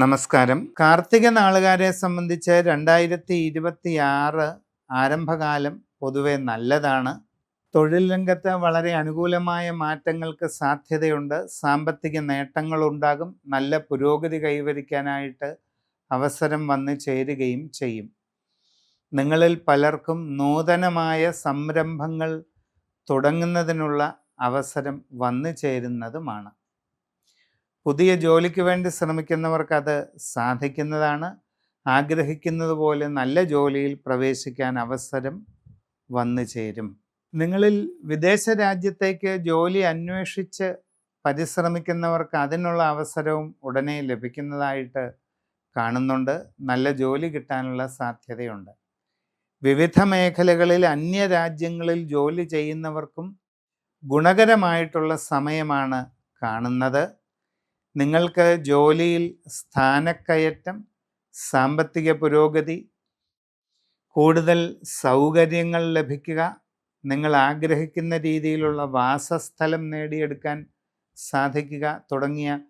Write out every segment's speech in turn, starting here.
നമസ്കാരം. കാർത്തിക നാളുകാരെ സംബന്ധിച്ച് രണ്ടായിരത്തി ഇരുപത്തി ആറ് ആരംഭകാലം പൊതുവെ നല്ലതാണ്. തൊഴിൽ രംഗത്ത് വളരെ അനുകൂലമായ മാറ്റങ്ങൾക്ക് സാധ്യതയുണ്ട്. സാമ്പത്തിക നേട്ടങ്ങളുണ്ടാകും. നല്ല പുരോഗതി കൈവരിക്കാനായിട്ട് അവസരം വന്നു ചേരുകയും ചെയ്യും. നിങ്ങളിൽ പലർക്കും നൂതനമായ സംരംഭങ്ങൾ തുടങ്ങുന്നതിനുള്ള അവസരം വന്നു ചേരുന്നതുമാണ്. പുതിയ ജോലിക്ക് വേണ്ടി ശ്രമിക്കുന്നവർക്ക് അത് സാധിക്കുന്നതാണ്. ആഗ്രഹിക്കുന്നത് പോലെ നല്ല ജോലിയിൽ പ്രവേശിക്കാൻ അവസരം വന്നു ചേരും. നിങ്ങളിൽ വിദേശ രാജ്യത്തേക്ക് ജോലി അന്വേഷിച്ച് പരിശ്രമിക്കുന്നവർക്ക് അതിനുള്ള അവസരവും ഉടനെ ലഭിക്കുന്നതായിട്ട് കാണുന്നുണ്ട്. നല്ല ജോലി കിട്ടാനുള്ള സാധ്യതയുണ്ട്. വിവിധ മേഖലകളിൽ അന്യ രാജ്യങ്ങളിൽ ജോലി ചെയ്യുന്നവർക്കും ഗുണകരമായിട്ടുള്ള സമയമാണ് കാണുന്നത്. നിങ്ങൾക്ക് ജോലിയിൽ സ്ഥാനക്കയറ്റം സാമ്പത്തിക പുരോഗതി കൂടുതൽ സൗകര്യങ്ങൾ ലഭിക്കുക നിങ്ങൾ ആഗ്രഹിക്കുന്ന രീതിയിലുള്ള വാസസ്ഥലം നേടിയെടുക്കാൻ സാധിക്കുക തുടങ്ങിയ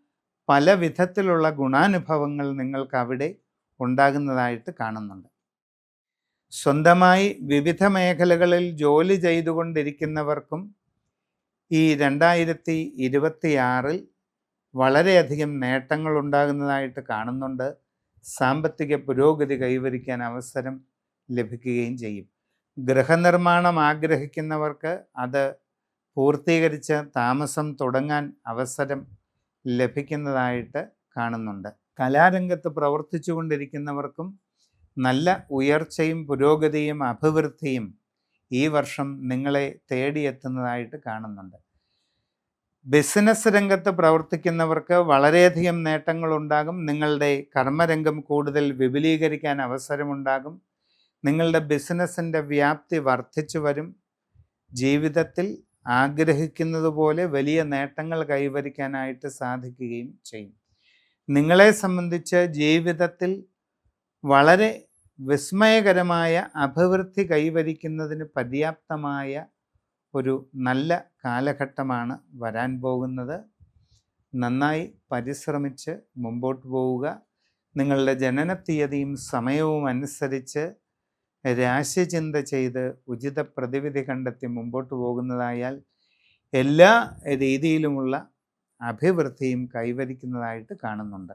പല വിധത്തിലുള്ള ഗുണാനുഭവങ്ങൾ നിങ്ങൾക്ക് അവിടെ ഉണ്ടാകുന്നതായിട്ട് കാണുന്നുണ്ട്. സ്വന്തമായി വിവിധ മേഖലകളിൽ ജോലി ചെയ്തുകൊണ്ടിരിക്കുന്നവർക്കും ഈ രണ്ടായിരത്തി ഇരുപത്തിയാറിൽ വളരെയധികം നേട്ടങ്ങൾ ഉണ്ടാകുന്നതായിട്ട് കാണുന്നുണ്ട്. സാമ്പത്തിക പുരോഗതി കൈവരിക്കാൻ അവസരം ലഭിക്കുകയും ചെയ്യും. ഗൃഹനിർമ്മാണം ആഗ്രഹിക്കുന്നവർക്ക് അത് പൂർത്തീകരിച്ച് താമസം തുടങ്ങാൻ അവസരം ലഭിക്കുന്നതായിട്ട് കാണുന്നുണ്ട്. കലാരംഗത്ത് പ്രവർത്തിച്ചു കൊണ്ടിരിക്കുന്നവർക്കും നല്ല ഉയർച്ചയും പുരോഗതിയും അഭിവൃദ്ധിയും ഈ വർഷം നിങ്ങളെ തേടിയെത്തുന്നതായിട്ട് കാണുന്നുണ്ട്. ബിസിനസ് രംഗത്ത് പ്രവർത്തിക്കുന്നവർക്ക് വളരെയധികം നേട്ടങ്ങളുണ്ടാകും. നിങ്ങളുടെ കർമ്മരംഗം കൂടുതൽ വിപുലീകരിക്കാൻ അവസരമുണ്ടാകും. നിങ്ങളുടെ ബിസിനസ്സിന്റെ വ്യാപ്തി വർദ്ധിച്ചു വരും. ജീവിതത്തിൽ ആഗ്രഹിക്കുന്നതുപോലെ വലിയ നേട്ടങ്ങൾ കൈവരിക്കാനായിട്ട് സാധിക്കുകയും ചെയ്യും. നിങ്ങളെ സംബന്ധിച്ച് ജീവിതത്തിൽ വളരെ വിസ്മയകരമായ അഭിവൃദ്ധി കൈവരിക്കുന്നതിന് പര്യാപ്തമായ ഒരു നല്ല കാലഘട്ടമാണ് വരാൻ പോകുന്നത്. നന്നായി പരിശ്രമിച്ച് മുമ്പോട്ട് പോവുക. നിങ്ങളുടെ ജനന തീയതിയും സമയവും അനുസരിച്ച് രാശിചിന്ത ചെയ്ത് ഉചിത പ്രതിവിധി കണ്ടെത്തി മുമ്പോട്ട് പോകുന്നതായാൽ എല്ലാ രീതിയിലുമുള്ള അഭിവൃദ്ധിയും കൈവരിക്കുന്നതായിട്ട് കാണുന്നുണ്ട്.